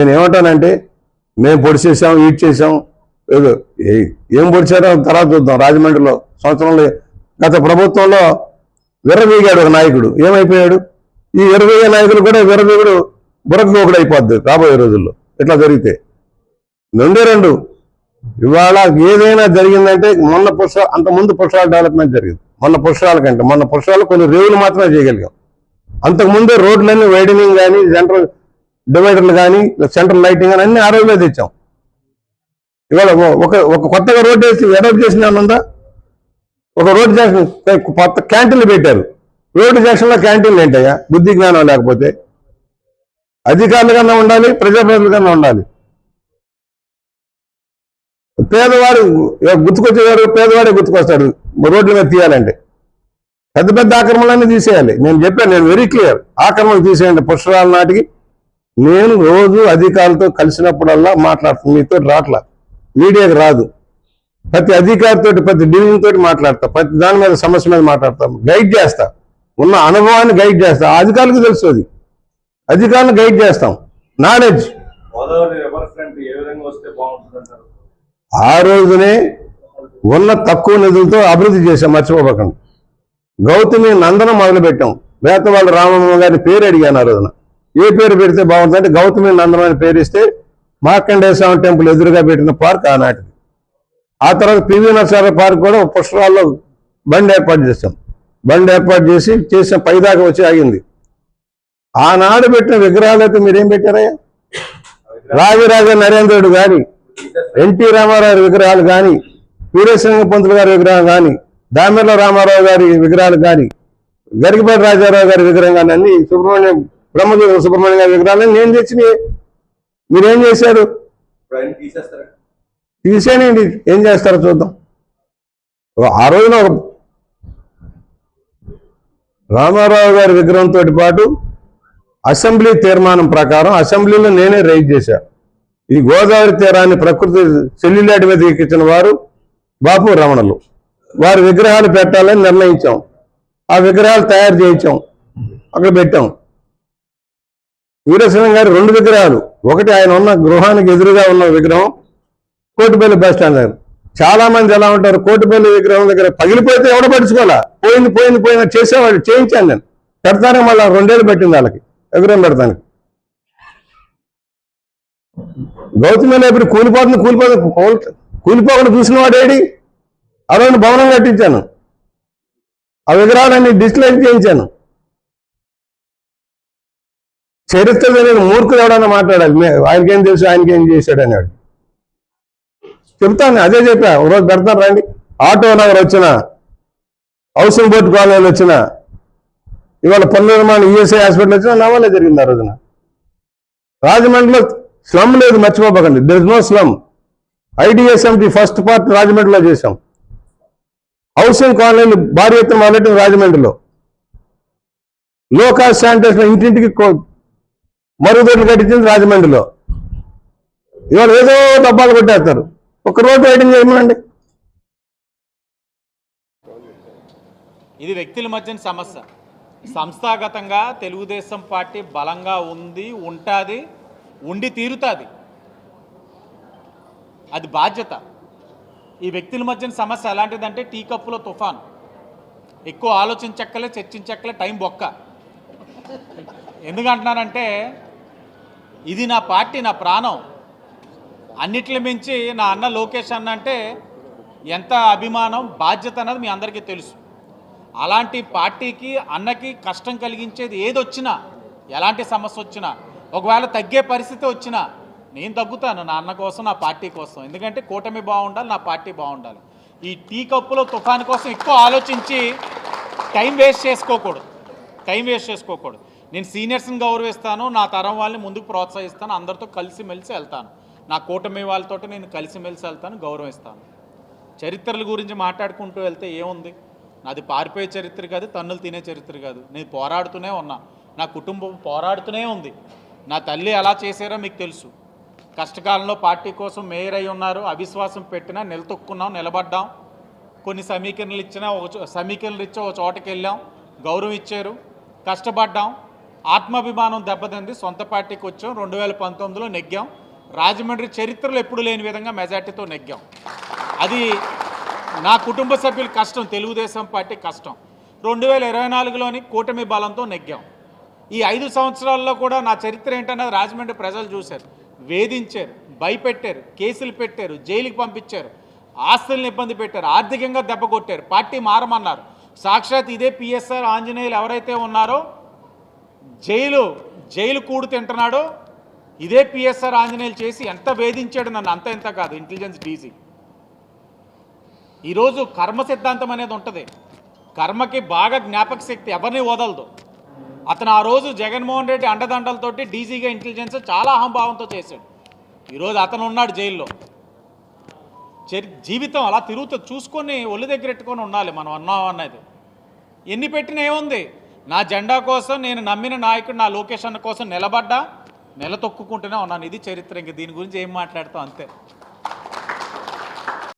నేను ఏమంటానంటే మేము పొడి చేసాం ఈట్ చేసాం ఏదో ఏ- ఏం పొడిచారో తర్వాత చూద్దాం. రాజమండ్రిలో సంవత్సరంలో గత ప్రభుత్వంలో విర్రవీగాడు ఒక నాయకుడు. ఏమైపోయాడు? ఈ విర్రవీగే నాయకులు కూడా విర్రవీగుడు బుర్రగోకుడు అయిపోద్ది రాబోయే రోజుల్లో. ఇట్లా జరిగితే? రెండే రెండు. ఇవాళ ఏదైనా జరిగిందంటే మొన్న పుష్ప అంత ముందు పుష్పాల డెవలప్మెంట్ జరిగింది. మొన్న పుష్పాల కంటే మొన్న పుష్పాలు కొన్ని రేవులు మాత్రమే చేయగలిగాం. అంతకుముందే రోడ్లన్నీ వైడనింగ్ కానీ జనరల్ డివైడర్లు కానీ సెంట్రల్ లైటింగ్ కానీ అన్ని ఆ రోజులే తెచ్చాం. ఇవాళ ఒక ఒక కొత్తగా రోడ్ వేసి ఎడప్ చేసిన ఉందా? ఒక రోడ్ జంక్షన్ కొత్త క్యాంటీన్లు పెట్టారు. రోడ్డు జంక్షన్లో క్యాంటీన్లు ఏంటయ్యా? బుద్ధి జ్ఞానం లేకపోతే అధికారులు కన్నా ఉండాలి ప్రజాప్రతినిధులు కన్నా ఉండాలి. పేదవాడు గుర్తుకొచ్చేవాడు పేదవాడే గుర్తుకొస్తాడు రోడ్ల మీద తీయాలంటే. పెద్ద పెద్ద ఆక్రమణలన్నీ తీసేయాలి. నేను చెప్పాను నేను వెరీ క్లియర్ ఆక్రమణలు తీసేయండి పుష్కరాల నాటికి నేను రోజు అధికారులతో కలిసినప్పుడల్లా మాట్లాడుతాను మీతో రాట్లా. మీడియాకి రాదు. ప్రతి అధికారితో ప్రతి డివిజన్ తోటి మాట్లాడతా. ప్రతి దాని మీద సమస్య మీద మాట్లాడతాం. గైడ్ చేస్తా. ఉన్న అనుభవాన్ని గైడ్ చేస్తా. అధికారులకు తెలుసు అది. అధికారులను గైడ్ చేస్తాం. నాలెడ్జ్. ఆ రోజునే ఉన్న తక్కువ నిధులతో అభివృద్ధి చేశాం మర్చిపోకండి గౌతమి నందనం మొదలు పెట్టాం వేతవాళ్ళ రామమ్మ గారి పేరు అడిగాను ఆ రోజున. ఏ పేరు పెడితే బాగుంటుందంటే గౌతమి నందనం అని పేరు ఇస్తే మార్కండేయ స్వామి టెంపుల్ ఎదురుగా పెట్టిన పార్క్ ఆనాటిది. ఆ తర్వాత పివి నరసారావు పార్క్ కూడా పుష్కరాల్లో బండి ఏర్పాటు చేశాం. బండి ఏర్పాటు చేసి చేసిన పైదాకా వచ్చి ఆగింది. ఆనాడు పెట్టిన విగ్రహాలు అయితే మీరేం పెట్టారయ్యా? రాజరాజ నరేంద్రుడు కానీ ఎన్టీ రామారావు విగ్రహాలు కానీ వీరేశలింగ పంతులు గారి విగ్రహం కానీ దామెర్ల రామారావు గారి విగ్రహాలు కానీ గరికపాటి రాజారావు గారి విగ్రహం కానీ అన్ని సుబ్రహ్మణ్యం బ్రహ్మదేవ సుబ్రహ్మణ్యం గారి విగ్రహాలు నేను తెచ్చినాయి మీరేం చేశారు? తీసేనండి ఏం చేస్తారో చూద్దాం. ఆ రోజున ఒక రామారావు గారి విగ్రహంతో పాటు అసెంబ్లీ తీర్మానం ప్రకారం అసెంబ్లీలో నేనే రైజ్ చేశా. ఈ గోదావరి తీరాన్ని ప్రకృతి సెల్యులాటి మీద ఎక్కించిన వారు బాపు రమణలు. వారి విగ్రహాలు పెట్టాలని నిర్ణయించాం. ఆ విగ్రహాలు తయారు చేయించాం. అక్కడ పెట్టాం. వీరసింహం గారి రెండు విగ్రహాలు. ఒకటి ఆయన ఉన్న గృహానికి ఎదురుగా ఉన్న విగ్రహం కోటిపల్లి బస్ స్టాండ్ దగ్గర. చాలా మంది ఎలా ఉంటారు? కోటిపల్లి విగ్రహం దగ్గర పగిలిపోతే ఎవడ పడుచుకోవాలా పోయింది పోయింది పోయిన చేసేవాడు చేయించాను నేను. పెడతానే మళ్ళీ రెండేళ్ళు పెట్టింది వాళ్ళకి విగ్రహం పెడతానికి. గౌతమి ఇప్పుడు కూలిపోతుంది కూలిపోతుంది కూలిపోకుండా చూసిన వాడేడి అదొక భవనం కట్టించాను. ఆ విగ్రహాలన్నీ డిస్లైన్ చేయించాను. చరిత్ర తెలియని మూర్ఖుడు ఎవడన్నా మాట్లాడాలి? మే- ఆయనకేం తెలుసు ఆయనకేం చేశాడు అనేవాడు. చెప్తాను అదే చెప్పా. ఒకరోజు పెడతాను రండి. ఆటో నగర్ వచ్చిన హౌసింగ్ బోర్డు కాలనీలు వచ్చిన ఇవాళ పన్ను నిర్మాణం ఈఎస్ఐ హాస్పిటల్ వచ్చినా నా వల్లే జరిగింది ఆ రోజున. రాజమండ్రిలో స్లమ్ లేదు మర్చిపోకండి. There is no slum IDSMT first part రాజమండ్రిలో చేశాం. హౌసింగ్ కాలనీలు భారీ ఎత్తున మొదలెట్టింది రాజమండ్రిలో. లో కాస్ట్ శానిటేషన్ ఇంటింటికి మరుగుదొడ్లు కట్టించింది రాజమండ్రిలో. ఇవాళ ఏదో డబ్బాలు కొట్టేస్తారు. ఒక రోడ్డు రైడింగ్ చేయమనండి. ఇది వ్యక్తుల మధ్యన సమస్య. సంస్థాగతంగా తెలుగుదేశం పార్టీ బలంగా ఉంది ఉంటుంది ఉండి తీరుతుంది. అది బాధ్యత. ఈ వ్యక్తుల మధ్యన సమస్య ఎలాంటిదంటే టీ కప్పులో తుఫాన్. ఎక్కువ ఆలోచించక్కలే చర్చించక్కలే టైం బొక్క. ఎందుకంటున్నానంటే ఇది నా పార్టీ నా ప్రాణం. అన్నిటిని మించి నా అన్న లోకేష్ అన్న అంటే ఎంత అభిమానం బాధ్యత అన్నది మీ అందరికీ తెలుసు. అలాంటి పార్టీకి అన్నకి కష్టం కలిగించేది ఏది వచ్చినా ఎలాంటి సమస్య వచ్చినా ఒకవేళ తగ్గే పరిస్థితి వచ్చినా నేను తగ్గుతాను నా అన్న కోసం నా పార్టీ కోసం. ఎందుకంటే కూటమి బాగుండాలి నా పార్టీ బాగుండాలి. ఈ టీ కప్పులో తుఫాన్ కోసం ఎక్కువ ఆలోచించి టైం వేస్ట్ చేసుకోకూడదు. టైం వేస్ట్ చేసుకోకూడదు. నేను సీనియర్స్ని గౌరవిస్తాను నా తరం వాళ్ళని ముందుకు ప్రోత్సహిస్తాను అందరితో కలిసిమెలిసి వెళ్తాను. నా కూటమి వాళ్ళతోటి నేను కలిసిమెలిసి వెళ్తాను గౌరవిస్తాను. చరిత్రల గురించి మాట్లాడుకుంటూ వెళ్తే ఏముంది? నాది పారిపోయే చరిత్ర కాదు తన్నులు తినే చరిత్ర కాదు. నేను పోరాడుతూనే ఉన్నా. నా కుటుంబం పోరాడుతూనే ఉంది. నా తల్లి ఎలా చేశారో మీకు తెలుసు. కష్టకాలంలో పార్టీ కోసం మేయర్ అయి ఉన్నారు అవిశ్వాసం పెట్టినా నిలతొక్కున్నాం నిలబడ్డాం. కొన్ని సమీకరణలు ఇచ్చినా ఒక చో- సమీకరణలు ఇచ్చి ఒక చోటకి వెళ్ళాం గౌరవం ఇచ్చారు. కష్టపడ్డాం. ఆత్మాభిమానం దెబ్బతింది. సొంత పార్టీకి వచ్చాం. రెండు వేల పంతొమ్మిదిలో నెగ్గాం. రాజమండ్రి చరిత్రలో ఎప్పుడు లేని విధంగా మెజార్టీతో నెగ్గాం. అది నా కుటుంబ సభ్యుల కష్టం. తెలుగుదేశం పార్టీ కష్టం. రెండు వేల ఇరవై నాలుగులోని కూటమి బలంతో నెగ్గాం. ఈ ఐదు సంవత్సరాల్లో కూడా నా చరిత్ర ఏంటన్నది రాజమండ్రి ప్రజలు చూశారు. వేధించారు భయపెట్టారు కేసులు పెట్టారు జైలుకి పంపించారు ఆస్తుల్ని ఇబ్బంది పెట్టారు ఆర్థికంగా దెబ్బ కొట్టారు పార్టీ మారమన్నారు. సాక్షాత్ ఇదే పిఎస్ఆర్ ఆంజనేయులు ఎవరైతే ఉన్నారో జైలు జైలు కూడు తింటున్నాడో? ఇదే పిఎస్ఆర్ ఆంజనేయులు చేసి ఎంత వేధించాడు నన్ను అంత ఎంత కాదు ఇంటెలిజెన్స్ డీజీ ఈరోజు కర్మ సిద్ధాంతం అనేది ఉంటుంది. కర్మకి బాగా జ్ఞాపక శక్తి ఎవరిని వదలదు. అతను ఆ రోజు జగన్మోహన్ రెడ్డి అండదండలతోటి డీజీగా ఇంటెలిజెన్స్ చాలా అహంభావంతో చేశాడు. ఈరోజు అతను ఉన్నాడు జైల్లో. జీవితం అలా తిరుగుతూ చూసుకొని ఒళ్ళు దగ్గర ఎట్టుకొని ఉండాలి మనం అన్నాం అనేది. ఎన్ని పెట్టినా ఏముంది? నా జెండా కోసం నేను నమ్మిన నాయకుడు నా లొకేషన్ కోసం నిలబడ్డా నెల తొక్కుకుంటూనే ఉన్నాను ఇది చరిత్ర. ఇంక దీని గురించి ఏం మాట్లాడతాం అంతే.